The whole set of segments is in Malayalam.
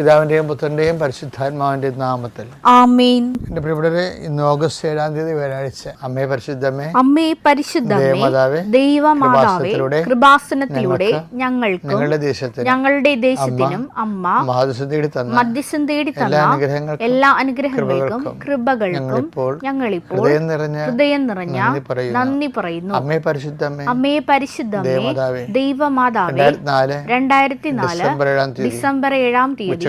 പിതാവിന്റെയും പുത്രന്റെയും പരിശുദ്ധാത്മാവിന്റെയും നാമത്തിൽ. ആമേൻ. എന്റെ പ്രിയപ്പെട്ടവരെ ഇന്ന് ഓഗസ്റ്റ് ഏഴാം തീയതി വ്യാഴാഴ്ച. അമ്മേ പരിശുദ്ധമേ അമ്മേ പരിശുദ്ധമേ ദേവമാതാവേ, കൃപാസനത്തിലൂടെ ഞങ്ങൾക്ക് ഞങ്ങളുടെ ദേശത്തിന് ഞങ്ങളുടെ ദേശത്തിനും അമ്മ മഹാദിവസം തേടി തന്ന മധ്യസ്ഥം തേടി എല്ലാ അനുഗ്രഹങ്ങൾക്കും എല്ലാ അനുഗ്രഹങ്ങൾക്കും കൃപകൾക്കും ഞങ്ങളിപ്പോൾ ഹൃദയം നിറഞ്ഞ ഹൃദയം നിറഞ്ഞ നന്ദി പറയുന്നു. അമ്മേ പരിശുദ്ധമേ അമ്മേ പരിശുദ്ധമേ ദേവമാതാവേ രണ്ടായിരത്തി നാല് ഡിസംബർ ഏഴാം തീയതി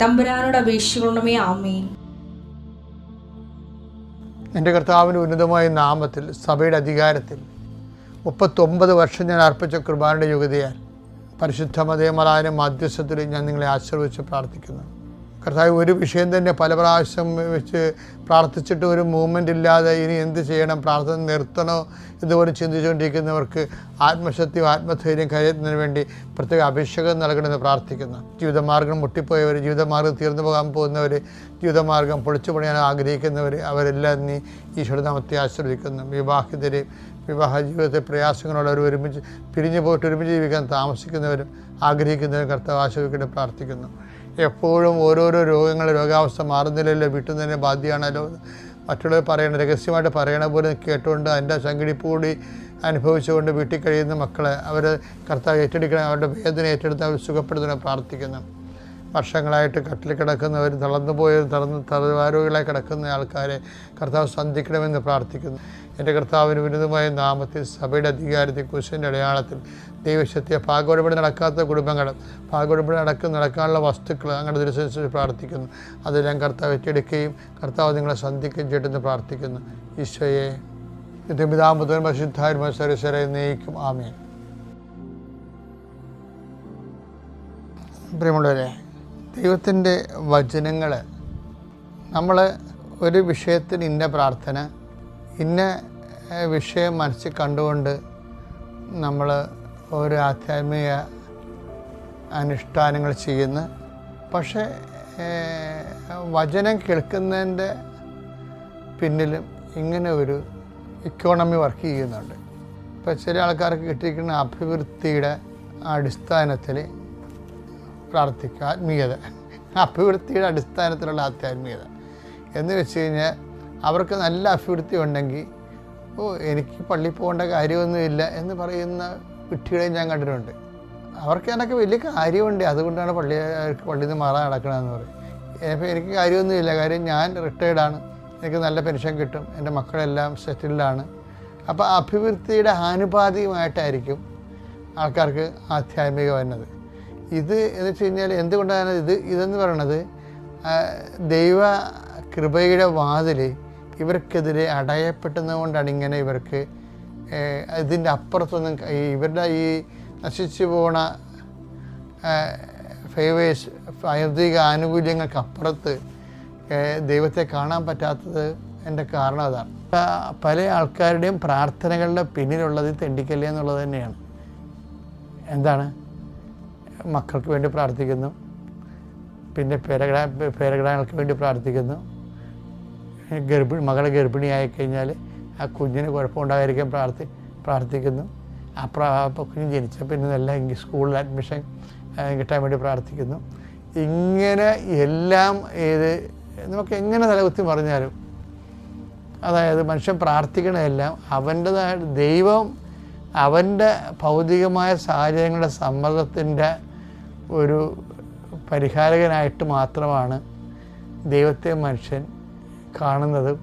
തമ്പുരാനോട് അപേക്ഷിക്കണമേ ആമേൻ. എന്റെ കർത്താവിന്റെ ഉന്നതമായ നാമത്തിൽ സഭയുടെ അധികാരത്തിൽ മുപ്പത്തൊമ്പത് വർഷം ഞാൻ അർപ്പിച്ച കുർബാനയുടെ യോഗ്യതയാൽ പരിശുദ്ധ മതേമലായ മധ്യസ്ഥത്തിൽ ഞാൻ നിങ്ങളെ ആശീർവദിച്ച് പ്രാർത്ഥിക്കുന്നു. കർത്താവ് ഒരു വിഷയം തന്നെ പല പ്രാവശ്യം വെച്ച് പ്രാർത്ഥിച്ചിട്ട് ഒരു മൂവ്മെന്റ് ഇല്ലാതെ ഇനി എന്ത് ചെയ്യണം? പ്രാർത്ഥന നിർത്തണോ? ഇതുപോലെ ചിന്തിച്ചുകൊണ്ടിരിക്കുന്നവർക്ക് ആത്മശക്തി ആത്മധൈര്യം കരുതുന്നതിന് വേണ്ടി പ്രത്യേക അഭിഷേകം നൽകണമെന്ന് പ്രാർത്ഥിക്കുന്നു. ജീവിതമാർഗം മുട്ടിപ്പോയവർ ജീവിതമാർഗം തീർന്നു പോകാൻ പോകുന്നവർ ജീവിതമാർഗം പൊളിച്ചു പണിയാൻ ആഗ്രഹിക്കുന്നവർ അവരെല്ലാം നീ ഈശ്വര നാമത്തെ ആശ്രയിക്കുന്നു വിവാഹിതരെ വിവാഹ ജീവിതത്തെ പ്രയാസങ്ങളുള്ളവർ ഒരുമിച്ച് പിരിഞ്ഞു പോയിട്ട് ഒരുമിച്ച് ജീവിക്കാൻ താമസിക്കുന്നവരും ആഗ്രഹിക്കുന്നവരും കർത്താവ് ആശ്രയിക്കേണ്ടി പ്രാർത്ഥിക്കുന്നു. എപ്പോഴും ഓരോരോ രോഗങ്ങൾ രോഗാവസ്ഥ മാറുന്നില്ലല്ലോ തന്നെ ബാധ്യമാണല്ലോ മറ്റുള്ളവർ പറയണ രഹസ്യമായിട്ട് പറയണ പോലെ കേട്ടുകൊണ്ട് അതിന്റെ കൂടി അനുഭവിച്ചുകൊണ്ട് വീട്ടിൽ കഴിയുന്ന മക്കളെ അവർ കർത്താവ് ഏറ്റെടുക്കണം അവരുടെ വേദന ഏറ്റെടുത്ത് അവർ സുഖപ്പെടുത്തണം പ്രാർത്ഥിക്കുന്നു. വർഷങ്ങളായിട്ട് കട്ടിൽ കിടക്കുന്നവർ തളർന്നു പോയവർ തളർന്ന് തലവാരോഗികളായി കിടക്കുന്ന ആൾക്കാരെ കർത്താവ് സന്ധിക്കണമെന്ന് പ്രാർത്ഥിക്കുന്നു. എന്റെ കർത്താവിന് വിരുദ്ധമായ നാമത്തിൽ സഭയുടെ അധികാരത്തിൽ കുശിന്റെ അടയാളത്തിൽ ദൈവശക്തിയെ പാകോടപടി നടക്കാത്ത കുടുംബങ്ങൾ പാകോടപടി നടക്കുന്ന നടക്കാനുള്ള വസ്തുക്കൾ അങ്ങനെ ദുരിതനുസരിച്ച് പ്രാർത്ഥിക്കുന്നു. അതെല്ലാം കർത്താവ് ഏറ്റെടുക്കുകയും കർത്താവ് നിങ്ങളെ സന്ധിക്കുകയും ചെയ്തെന്ന് പ്രാർത്ഥിക്കുന്നു. ഈശോയെ നിത്യപിതാമുതൻ പരിശുദ്ധാത്മ സരസ്വരെ നയിക്കും ആമേ പ്രിയമുള്ളവരെ ദൈവത്തിന്റെ വചനങ്ങൾ നമ്മൾ ഒരു വിഷയത്തിന് ഇന്ന പ്രാർത്ഥന ഇന്ന വിഷയം മനസ്സിൽ കണ്ടുകൊണ്ട് നമ്മൾ ഒരു ആധ്യാത്മിക അനുഷ്ഠാനങ്ങൾ ചെയ്യുന്നു. പക്ഷേ വചനം കേൾക്കുന്നതിന്റെ പിന്നിലും ഇങ്ങനെ ഒരു ഇക്കോണമി വർക്ക് ചെയ്യുന്നുണ്ട്. ഇപ്പോൾ ചില ആൾക്കാർക്ക് കിട്ടിയിരിക്കുന്ന അഭിവൃദ്ധിയുടെ അടിസ്ഥാനത്തിൽ പ്രാർത്ഥിക്കുക ആത്മീയത. അഭിവൃദ്ധിയുടെ അടിസ്ഥാനത്തിലുള്ള ആധ്യാത്മികത എന്ന് വെച്ച് കഴിഞ്ഞാൽ അവർക്ക് നല്ല അഭിവൃദ്ധി ഉണ്ടെങ്കിൽ ഓ എനിക്ക് പള്ളി പോകേണ്ട കാര്യമൊന്നുമില്ല എന്ന് പറയുന്ന കുട്ടികളെയും ഞാൻ കണ്ടിട്ടുണ്ട്. അവർക്ക് എന്നൊക്കെ വലിയ കാര്യമുണ്ട്. അതുകൊണ്ടാണ് പള്ളി പള്ളിയിൽ നിന്ന് മാറാൻ നടക്കണമെന്ന് പറയും അപ്പോൾ എനിക്ക് കാര്യമൊന്നുമില്ല കാര്യം ഞാൻ റിട്ടയർഡാണ് എനിക്ക് നല്ല പെൻഷൻ കിട്ടും. എന്റെ മക്കളെല്ലാം സെറ്റിൽഡാണ് അപ്പോൾ അഭിവൃദ്ധിയുടെ ആനുപാതികമായിട്ടായിരിക്കും ആൾക്കാർക്ക് ആധ്യാത്മികം വരുന്നത് ഇത് എന്ന് വെച്ച് കഴിഞ്ഞാൽ എന്തുകൊണ്ടാണ് ഇത് ഇതെന്ന് പറയണത്? ദൈവ കൃപയുടെ വാതിൽ ഇവർക്കെതിരെ അടയപ്പെട്ടുന്നതുകൊണ്ടാണ് ഇങ്ങനെ ഇവർക്ക് ഇതിന്റെ അപ്പുറത്തൊന്നും ഇവരുടെ ഈ നശിച്ചു പോണ ഫേവേഴ്സ് ഭൗതിക ആനുകൂല്യങ്ങൾക്ക് അപ്പുറത്ത് ദൈവത്തെ കാണാൻ പറ്റാത്തത് എന്റെ കാരണം അതാണ്. പല ആൾക്കാരുടെയും പ്രാർത്ഥനകളുടെ പിന്നിലുള്ളത് തെണ്ടിക്കല്ലേ എന്നുള്ളത് തന്നെയാണ്. എന്താണ്? മക്കൾക്ക് വേണ്ടി പ്രാർത്ഥിക്കുന്നു. പിന്നെ പേരഗ്രാ പേരഗ്രാങ്ങൾക്ക് വേണ്ടി പ്രാർത്ഥിക്കുന്നു. ഗർഭിണി മകളെ ഗർഭിണിയായി കഴിഞ്ഞാൽ ആ കുഞ്ഞിന് കുഴപ്പമുണ്ടാകാതിരിക്കാൻ പ്രാർത്ഥി പ്രാർത്ഥിക്കുന്നു. ആ പ്രാ കുഞ്ഞ് ജനിച്ച പിന്നെ നല്ല സ്കൂളിൽ അഡ്മിഷൻ കിട്ടാൻ വേണ്ടി പ്രാർത്ഥിക്കുന്നു. ഇങ്ങനെ എല്ലാം ഏത് നമുക്ക് എങ്ങനെ തലകുത്തി പറഞ്ഞാലും അതായത് മനുഷ്യൻ പ്രാർത്ഥിക്കണതെല്ലാം അവന്റെതായ ദൈവം അവന്റെ ഭൗതികമായ സാഹചര്യങ്ങളുടെ സമ്മർദ്ദത്തിന്റെ ഒരു പരിഹാരകനായിട്ട് മാത്രമാണ് ദൈവത്തെ മനുഷ്യൻ കാണുന്നതും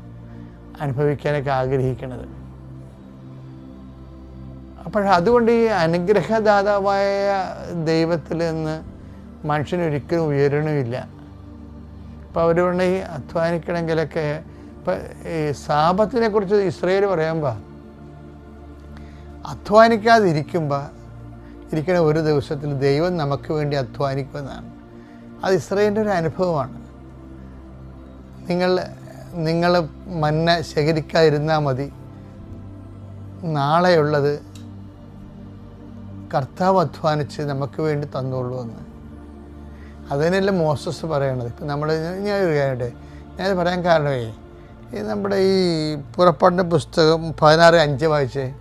അനുഭവിക്കാനൊക്കെ ആഗ്രഹിക്കുന്നത്. അപ്പോൾ അതുകൊണ്ട് ഈ അനുഗ്രഹദാതാവായ ദൈവത്തിൽ നിന്ന് മനുഷ്യൻ ഒരിക്കലും ഉയരണമില്ല. ഇപ്പോൾ അവരുകൊണ്ട് ഈ അധ്വാനിക്കണമെങ്കിലൊക്കെ ഇപ്പം ഈ സാപത്തിനെ കുറിച്ച് ഇസ്രയേൽ പറയുമ്പോൾ അധ്വാനിക്കാതിരിക്കുമ്പോൾ ഇരിക്കുന്ന ഒരു ദിവസത്തിൽ ദൈവം നമുക്ക് വേണ്ടി അധ്വാനിക്കുമെന്നാണ്. അത് ഇസ്രയേലിന്റെ ഒരു അനുഭവമാണ്. നിങ്ങൾ നിങ്ങൾ മന്ന ശേഖരിക്കാതിരുന്നാൽ മതി. നാളെയുള്ളത് കർത്താവ് അധ്വാനിച്ച് നമുക്ക് വേണ്ടി തന്നോളൂ എന്ന്. അതിനല്ല മോസസ് പറയണത്? ഇപ്പം നമ്മൾ ഞാൻ ഒരു കാര്യമുണ്ട് ഞാനത് പറയാൻ കാരണമേ ഈ നമ്മുടെ ഈ പുറപ്പാടിന്റെ പുസ്തകം പതിനാറ് അഞ്ച് വായിച്ചേ?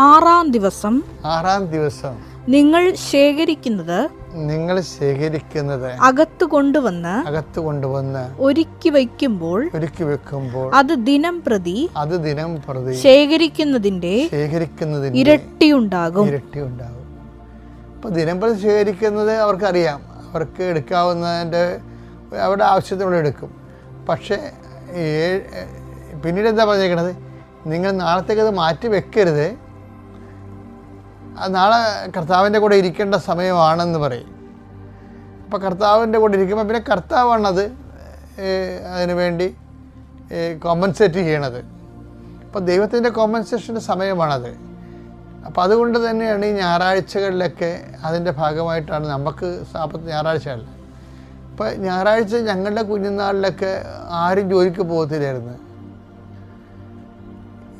ആറാം ദിവസം ആറാം ദിവസം നിങ്ങൾ ശേഖരിക്കുന്നത് നിങ്ങൾ ശേഖരിക്കുന്നത് അകത്ത് കൊണ്ടുവന്ന് അകത്ത് കൊണ്ടുവന്ന് ഒരുക്കി വയ്ക്കുമ്പോൾ ഒരുക്കി വെക്കുമ്പോൾ അത് ദിനം പ്രതി അത് ദിനം പ്രതി ശേഖരിക്കുന്നതിന്റെ ശേഖരിക്കുന്നതിന് ഇരട്ടിയുണ്ടാകും ഇരട്ടി ഉണ്ടാകും. അപ്പോൾ ദിനം പ്രതി ശേഖരിക്കുന്നത് അവർക്കറിയാം. അവർക്ക് എടുക്കാവുന്നതിന്റെ അവരുടെ ആവശ്യത്തിനുള്ള എടുക്കും. പക്ഷേ പിന്നീട് എന്താ പറഞ്ഞേക്കണത്? നിങ്ങൾ നാളത്തേക്ക് അത് മാറ്റി വെക്കരുത്. നാളെ കർത്താവിന്റെ കൂടെ ഇരിക്കേണ്ട സമയമാണെന്ന് പറയും. അപ്പോൾ കർത്താവിന്റെ കൂടെ ഇരിക്കുമ്പോൾ പിന്നെ കർത്താവാണത് അതിനുവേണ്ടി അതിനു വേണ്ടി കോമ്പൻസേറ്റ് ചെയ്യണത്. അപ്പോൾ ദൈവത്തിന്റെ കോമ്പൻസേഷന്റെ സമയമാണത്. അപ്പോൾ അതുകൊണ്ട് തന്നെയാണ് ഈ ഞായറാഴ്ചകളിലൊക്കെ അതിന്റെ ഭാഗമായിട്ടാണ് നമുക്ക് സാപ്പത്ത് ഞായറാഴ്ചകളിൽ ഇപ്പോൾ ഞായറാഴ്ച ഞങ്ങളുടെ കുഞ്ഞുനാളിലൊക്കെ ആരും ജോലിക്ക് പോകത്തില്ലായിരുന്നു.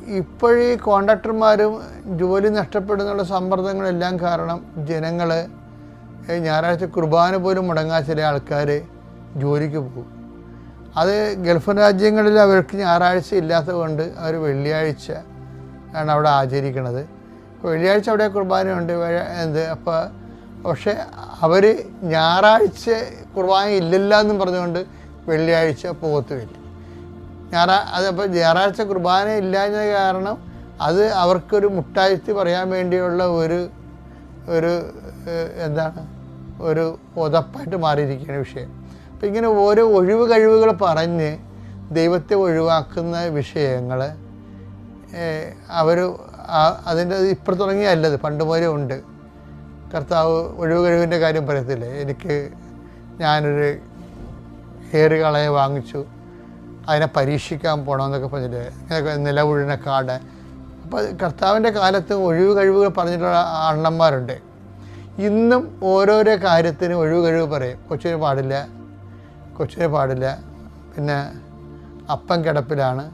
ഇപ്പോഴീ കോൺട്രാക്ടർമാരും ജോലി നഷ്ടപ്പെടുന്നുള്ള സമ്മർദ്ദങ്ങളെല്ലാം കാരണം ജനങ്ങൾ ഞായറാഴ്ച കുർബാന പോലും മുടങ്ങാൻ ചില ആൾക്കാർ ജോലിക്ക് പോകും. അത് ഗൾഫ് രാജ്യങ്ങളിൽ അവർക്ക് ഞായറാഴ്ച ഇല്ലാത്തത് കൊണ്ട് അവർ വെള്ളിയാഴ്ച ആണ് അവിടെ ആചരിക്കുന്നത്. വെള്ളിയാഴ്ച അവിടെ കുർബാനയുണ്ട് എന്ത് അപ്പോൾ പക്ഷേ അവർ ഞായറാഴ്ച കുർബാന ഇല്ലല്ല എന്നും പറഞ്ഞുകൊണ്ട് വെള്ളിയാഴ്ച പോകത്തുമില്ല. ഞായറാ അതപ്പോൾ ഞായറാഴ്ച കുർബാന ഇല്ലാഞ്ഞ കാരണം അത് അവർക്കൊരു മുട്ടാഴ്ത്തി പറയാൻ വേണ്ടിയുള്ള ഒരു ഒരു എന്താണ് ഒരു ഉതപ്പായിട്ട് മാറിയിരിക്കുന്ന വിഷയം. അപ്പം ഇങ്ങനെ ഓരോ ഒഴിവ് കഴിവുകൾ പറഞ്ഞ് ദൈവത്തെ ഒഴിവാക്കുന്ന വിഷയങ്ങൾ അവർ അതിന്റെ ഇപ്പം തുടങ്ങിയല്ലത് പണ്ട് പോലെ ഉണ്ട്. കർത്താവ് ഒഴിവ് കഴിവിന്റെ കാര്യം പറയത്തില്ലേ? എനിക്ക് ഞാനൊരു ഏറുകളയെ വാങ്ങിച്ചു. അതിനെ പരീക്ഷിക്കാൻ പോകണമെന്നൊക്കെ പറഞ്ഞിട്ട് ഇങ്ങനെയൊക്കെ കാട് അപ്പോൾ കർത്താവിന്റെ കാലത്ത് ഒഴിവ് കഴിവുകൾ പറഞ്ഞിട്ടുള്ള അണ്ണന്മാരുണ്ട്. ഇന്നും ഓരോരോ കാര്യത്തിനും ഒഴിവ് കഴിവ് പറയും. കൊച്ചിന് പാടില്ല കൊച്ചിന് പാടില്ല. പിന്നെ അപ്പൻ കിടപ്പിലാണ്.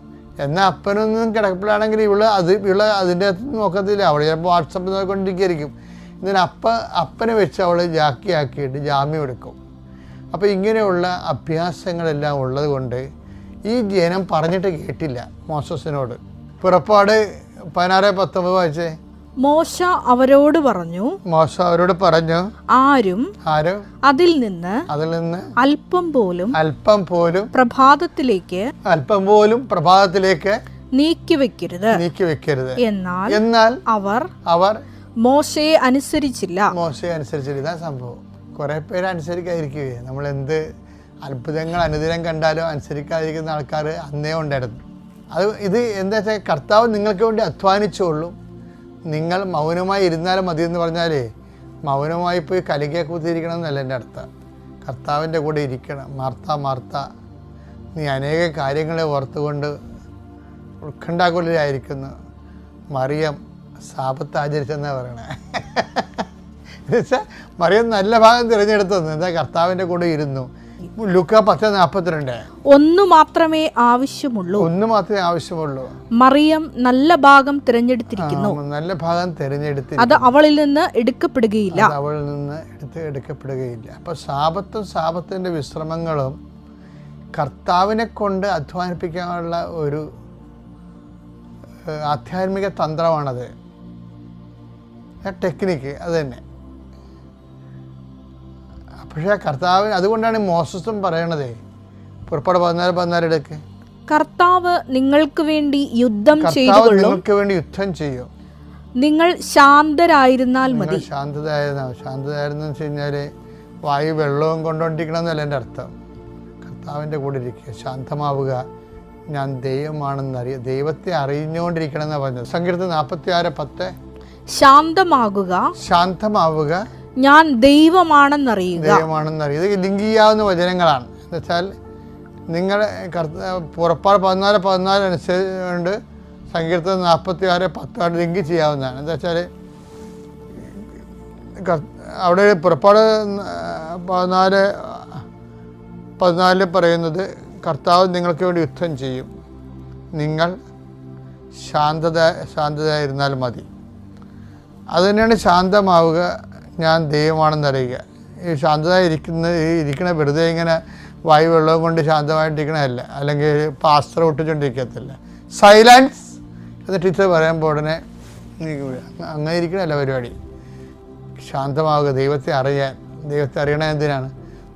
എന്നാൽ അപ്പനൊന്നും കിടപ്പിലാണെങ്കിൽ ഇവൾ അത് ഇവൾ അതിന്റെ അകത്ത് നോക്കത്തില്ല. അവൾ ചിലപ്പോൾ വാട്സപ്പിൽ നോക്കിക്കൊണ്ടിരിക്കുകയായിരിക്കും ഇന്നലെ അപ്പ അപ്പനെ വെച്ച് അവൾ ജാക്കിയാക്കിയിട്ട് ജാമ്യം എടുക്കും. അപ്പോൾ ഇങ്ങനെയുള്ള അഭ്യാസങ്ങളെല്ലാം ഉള്ളത് കൊണ്ട് ഈ ജനം പറഞ്ഞിട്ട് കേട്ടില്ല മോശസിനോട്. പുറപ്പാട് പതിനാറ് പത്തൊമ്പത് വായിച്ചേ? മോശ അവരോട് പറഞ്ഞു മോശ അവരോട് പറഞ്ഞു ആരും ആരും? അതിൽ നിന്ന് അതിൽ നിന്ന് അല്പം പോലും അല്പം പോലും പ്രഭാതത്തിലേക്ക് അല്പം പോലും പ്രഭാതത്തിലേക്ക് നീക്കി വെക്കരുത് നീക്കി വെക്കരുത് എന്നാൽ എന്നാൽ അവർ അവർ മോശയെ അനുസരിച്ചില്ല. മോശയെ അനുസരിച്ചില്ല ഇതാ സംഭവം. കുറെ പേര് അനുസരിക്കാതിരിക്കുകയെ നമ്മൾ എന്ത് അത്ഭുതങ്ങൾ അനുദിനം കണ്ടാലോ അനുസരിക്കാതിരിക്കുന്ന ആൾക്കാർ അന്നേ ഉണ്ടായിരുന്നു. അത് ഇത് എന്താ വെച്ചാൽ കർത്താവ് നിങ്ങൾക്ക് വേണ്ടി അധ്വാനിച്ചുള്ളൂ നിങ്ങൾ മൗനമായി ഇരുന്നാലും മതി എന്ന് പറഞ്ഞാൽ മൗനമായി പോയി കലികയെ കുത്തിയിരിക്കണം എന്നല്ല എന്റെ അർത്ഥം. കർത്താവിന്റെ കൂടെ ഇരിക്കണം. മാർത്ത മാർത്ത നീ അനേക കാര്യങ്ങളെ ഓർത്തുകൊണ്ട് ഉത്കണ്ഠാകുലരായിരിക്കുന്നു. മറിയം സാപത്ത് ആചരിച്ചെന്നാണ് പറയണേ. എന്നുവെച്ചാൽ മറിയം നല്ല ഭാഗം തിരഞ്ഞെടുത്തെന്ന് എന്താ കർത്താവിന്റെ കൂടെ ഇരുന്നു. ലുക്ക പത്ത് നാൽപ്പത്തിരണ്ട് ഒന്നു മാത്രമേ ആവശ്യമുള്ളൂ. ഒന്ന് മാത്രമേ ആവശ്യമുള്ളൂ. മറിയം നല്ല ഭാഗം തിരഞ്ഞെടുത്തിരിക്കുന്നു. നല്ല ഭാഗം തിരഞ്ഞെടുത്തി അത് അവളിൽ നിന്ന് എടുക്കപ്പെടുകയില്ല. അവളിൽ നിന്ന് എടുത്ത് എടുക്കപ്പെടുകയില്ല. അപ്പൊ സാപത്തും സാപത്തിന്റെ വിശ്രമങ്ങളും കർത്താവിനെ കൊണ്ട് അധ്വാനിപ്പിക്കാനുള്ള ഒരു ആധ്യാത്മിക തന്ത്രമാണത്. ടെക്നിക്ക് അത് തന്നെ. പക്ഷേ കർത്താവിന് അതുകൊണ്ടാണ് മോസസും പറയണതേ. പുറപ്പാട് പതിനാല് പതിനാല് എടുക്ക് കർത്താവ് നിങ്ങൾക്ക് വേണ്ടി യുദ്ധം നിങ്ങൾക്ക് വേണ്ടി യുദ്ധം ചെയ്യോ. നിങ്ങൾ ശാന്തരായിരുന്നാൽ മതി. ശാന്തതായിരുന്ന ശാന്തതായിരുന്നു വെച്ച് കഴിഞ്ഞാൽ വായു വെള്ളവും കൊണ്ടുകൊണ്ടിരിക്കണം എന്നല്ല എന്റെ അർത്ഥം. കർത്താവിന്റെ കൂടെ ഇരിക്കുക ശാന്തമാവുക. ഞാൻ ദൈവമാണെന്ന് അറിയ ദൈവത്തെ അറിഞ്ഞുകൊണ്ടിരിക്കണം എന്നാണ് പറഞ്ഞത്. സങ്കീർത്തം നാൽപ്പത്തി ആറ് പത്ത്. ശാന്തമാകുക. ശാന്തമാവുക. ഞാൻ ദൈവമാണെന്നറിയുക. ദൈവമാണെന്നറിയുക. ഇത് വചനങ്ങളാണ്. എന്നുവെച്ചാൽ നിങ്ങൾ പുറപ്പാട് പതിനാല് പതിനാല് അനുസരിച്ചുകൊണ്ട് സങ്കീർത്തനം നാൽപ്പത്തി ആറ് പത്തോട് ലിങ്ക് ചെയ്യാവുന്നതാണ്. എന്താ വെച്ചാൽ അവിടെ പുറപ്പാട് പതിനാല് പതിനാലിൽ പറയുന്നത് കർത്താവ് നിങ്ങൾക്ക് വേണ്ടി യുദ്ധം ചെയ്യും. നിങ്ങൾ ശാന്തത ശാന്തതയായിരുന്നാൽ മതി. അത് തന്നെയാണ് ശാന്തമാവുക ഞാൻ ദൈവമാണെന്ന് അറിയുക. ഈ ശാന്തത ഇരിക്കുന്ന ഈ ഇരിക്കണ വെറുതെ ഇങ്ങനെ വായു വെള്ളവും കൊണ്ട് ശാന്തമായിട്ടിരിക്കണമല്ല അല്ലെങ്കിൽ പാസ്ത്ര ഒട്ടിച്ചുകൊണ്ടിരിക്കത്തില്ല സൈലൻസ് അത് ടീച്ചർ പറയുമ്പോൾ ഉടനെ അങ്ങനെ ഇരിക്കണമല്ല പരിപാടി. ശാന്തമാവുക ദൈവത്തെ അറിയാൻ. ദൈവത്തെ അറിയണ എന്തിനാണ്?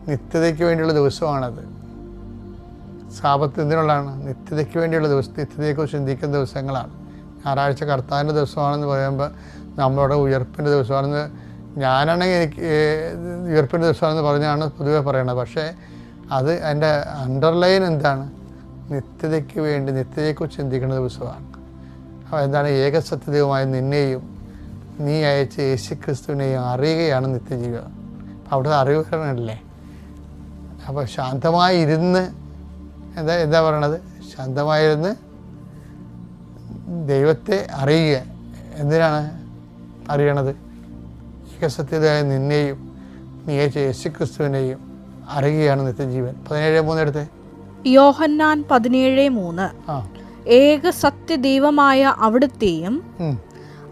നിത്യതയ്ക്ക് വേണ്ടിയുള്ള ദിവസമാണത്. സാപത്ത് എന്തിനുള്ളതാണ്? നിത്യതയ്ക്ക് വേണ്ടിയുള്ള ദിവസം നിത്യതയെക്കുറിച്ച് ചിന്തിക്കുന്ന ദിവസങ്ങളാണ്. ഞായറാഴ്ച കർത്താവിന്റെ ദിവസമാണെന്ന് പറയുമ്പോൾ നമ്മളുടെ ഉയർപ്പിന്റെ ദിവസമാണെന്ന് ഞാനാണെങ്കിൽ എനിക്ക് യൂറോപ്യൻ ദിവസമാണെന്ന് പറഞ്ഞാണ് പൊതുവെ പറയണത്. പക്ഷേ അത് അതിന്റെ അണ്ടർലൈൻ എന്താണ്? നിത്യതയ്ക്ക് വേണ്ടി നിത്യതയെക്കുറിച്ച് ചിന്തിക്കുന്ന ദിവസമാണ്. അപ്പോൾ എന്താണ്? ഏകസത്യതയുമായ നിന്നെയും നീ അയച്ച യേശു ക്രിസ്തുവിനെയും അറിയുകയാണ് നിത്യജീവിതം. അവിടെ അറിവ് അപ്പോൾ ശാന്തമായി ഇരുന്ന് എന്താ എന്താ പറയണത്? ശാന്തമായിരുന്ന് ദൈവത്തെ അറിയുക. എന്തിനാണ് അറിയണത്? ഏകസത്യതയായ നിന്നെയും നീ അയച്ച യേശു ക്രിസ്തുവിനെയും അറിയുകയാണ് നിത്യജീവൻ. പതിനേഴ് മൂന്നെടുത്ത് യോഹന്നാൻ പതിനേഴ് മൂന്ന്. ഏക സത്യദൈവമായ അവിടുത്തെയും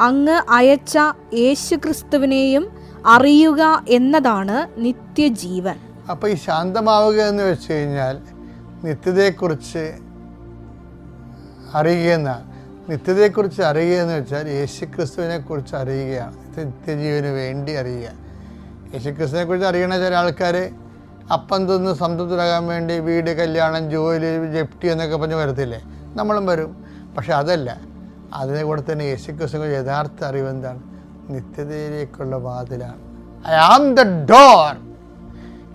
അങ്ങ് അയച്ച യേശുക്രിസ്തുവിനെയും അറിയുക എന്നതാണ് നിത്യജീവൻ. അപ്പോൾ ഈ ശാന്തമാവുക എന്ന് വെച്ച് കഴിഞ്ഞാൽ നിത്യതയെക്കുറിച്ച് അറിയുക എന്നാണ്. നിത്യതയെക്കുറിച്ച് അറിയുക എന്ന് വെച്ചാൽ യേശുക്രിസ്തുവിനെ കുറിച്ച് അറിയുകയാണ്. നിത്യ- നിത്യജീവന് വേണ്ടി അറിയുക. യേശുക്രിസ്തുവിനെ കുറിച്ച് അറിയണ ചില ആൾക്കാർ അപ്പം തിന്ന് സംതൃപ്തരാകാൻ വേണ്ടി വീട് കല്യാണം ജോലി ജപ്തി എന്നൊക്കെ പറഞ്ഞ് വരത്തില്ലേ? നമ്മളും വരും. പക്ഷെ അതല്ല. അതിനെ കൂടെ തന്നെ യേശുക്രിസ്തു യഥാർത്ഥ അറിവ് എന്താണ്? നിത്യതയിലേക്കുള്ള വാതിലാണ്. I am the door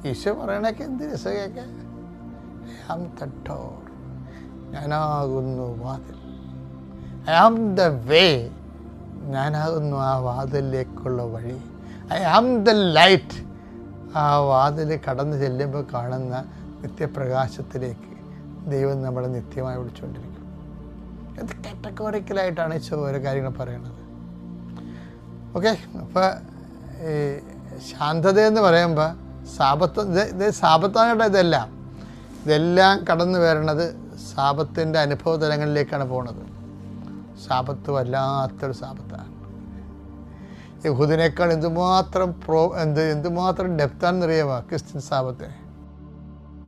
Isho പറയണൊക്കെ എന്ത് രസം കേൾക്കാൻ? ഐ ആം ദ ഡോർ ഞാനാകുന്നു വാതിൽ. ഐ ആം ദ വേ ഞാനാകുന്നു ആ വാതിലിലേക്കുള്ള വഴി. ഐ ആം ദ ലൈറ്റ് ആ വാതിൽ കടന്നു ചെല്ലുമ്പോൾ കാണുന്ന നിത്യപ്രകാശത്തിലേക്ക് ദൈവം നമ്മളെ നിത്യമായി വിളിച്ചുകൊണ്ടിരിക്കും ഇത് കാറ്റഗോറിക്കലായിട്ടാണ് ഈശോ ഓരോ കാര്യങ്ങൾ പറയുന്നത്. ഓക്കെ അപ്പോൾ ഈ ശാന്തത എന്ന് പറയുമ്പോൾ സാപത്ത് ഇത് ഇത് സാപത്താനായിട്ട് ഇതെല്ലാം. ഇതെല്ലാം കടന്നു വരണത് സാപത്തിന്റെ അനുഭവ തലങ്ങളിലേക്കാണ് പോണത്. സാപത്ത് വല്ലാത്തൊരു സാപത്താണ്. യഹൂദിനേക്കാൾ എന്തുമാത്രം പ്രോ എന്ത് എന്തുമാത്രം ഡെപ്താണെന്നറിയാമോ ക്രിസ്ത്യൻ സാപത്തിന്.